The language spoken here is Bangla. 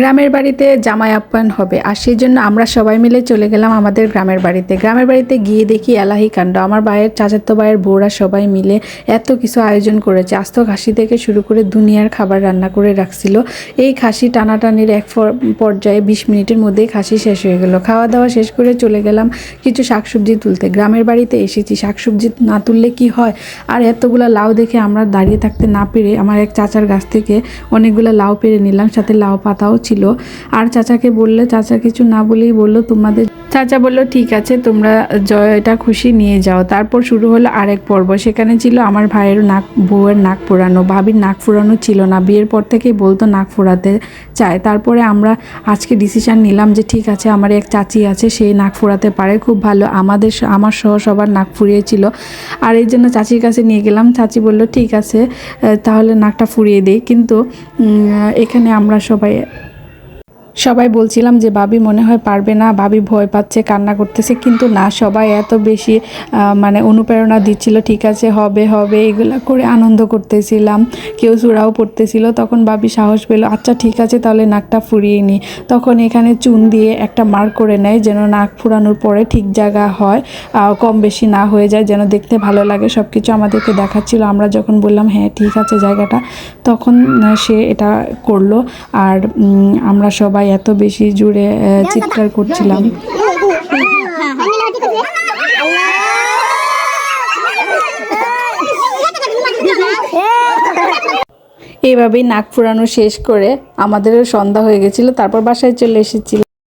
গ্রামের বাড়িতে জামাই আপ্যায়ন হবে। আর সেই জন্য আমরা সবাই মিলে চলে গেলাম আমাদের গ্রামের বাড়িতে। গ্রামের বাড়িতে গিয়ে দেখি এলাহি কাণ্ড। আমার ভাইয়ের চাচাতো ভাইয়ের বউরা সবাই মিলে এত কিছু আয়োজন করেছে। আস্ত খাসি থেকে শুরু করে দুনিয়ার খাবার রান্না করে রাখছিল। এই খাসি টানাটানির এক পর্যায়ে বিশ মিনিটের মধ্যেই খাসি শেষ হয়ে গেল। খাওয়া দাওয়া শেষ করে চলে গেলাম কিছু শাকসবজি তুলতে। গ্রামের বাড়িতে এসেছি। শাকসবজি না তুললে কি হয়? আর এতগুলা লাউ দেখে আমরা দাঁড়িয়ে থাকতে না পেরে আমার এক চাচার গাছ থেকে অনেকগুলো লাউ পেরে নিলাম। সাথে লাউ পাতাও ছিল। আর চাচাকে বললে, চাচা কিছু না বলেই বলল তোমাদের। চাচা বলল, ঠিক আছে, তোমরা জয়টা খুশি নিয়ে যাও। তারপর শুরু হলো আরেক পর্ব। সেখানে ছিল আমার ভাইয়ের নাক, বউয়ের নাক ফোড়ানো ভাবির নাক ফোড়ানো ছিল না। বিয়ের পর থেকেই বলতো নাক ফোড়াতে চায়। তারপরে আমরা আজকে ডিসিশন নিলাম যে, ঠিক আছে, আমার এক চাচি আছে সেই নাক ফোড়াতে পারে, খুব ভালো। আমাদের স- আমার সহ সবার নাক ফুরিয়েছিল। আর এই জন্য চাচির কাছে নিয়ে গেলাম। চাচি বলল, ঠিক আছে তাহলে নাকটা ফুরিয়ে দেই। কিন্তু এখানে আমরা সবাই সবাই বলছিলাম যে, ভাবি মনে হয় পারবে না, ভাবি ভয় পাচ্ছে, কান্না করতেছে। কিন্তু না, সবাই এত বেশি মানে অনুপ্রেরণা দিচ্ছিল, ঠিক আছে, হবে হবে। এগুলা করে আনন্দ করতেছিলাম। কেউ চূড়াও পড়তেছিল, তখন ভাবি সাহস পেল আচ্ছা ঠিক আছে, তাহলে নাকটা ফুরিয়ে নিই তখন এখানে চুন দিয়ে একটা মার্ক করে নেয়, যেন নাক ফুরানোর পরে ঠিক জায়গা হয় কম বেশি না হয়ে যায়, যেন দেখতে ভালো লাগে। সব কিছু আমাদেরকে দেখাচ্ছিল। আমরা যখন বললাম হ্যাঁ ঠিক আছে, জায়গাটা। তখন সে এটা করল। আর আমরা সবাই এত বেশি জুড়ে চিৎকার করছিলাম। এইভাবেই নাক ফুরানো শেষ করে আমাদেরও সন্ধ্যা হয়ে গেছিল তারপর বাসায় চলে এসেছিলাম।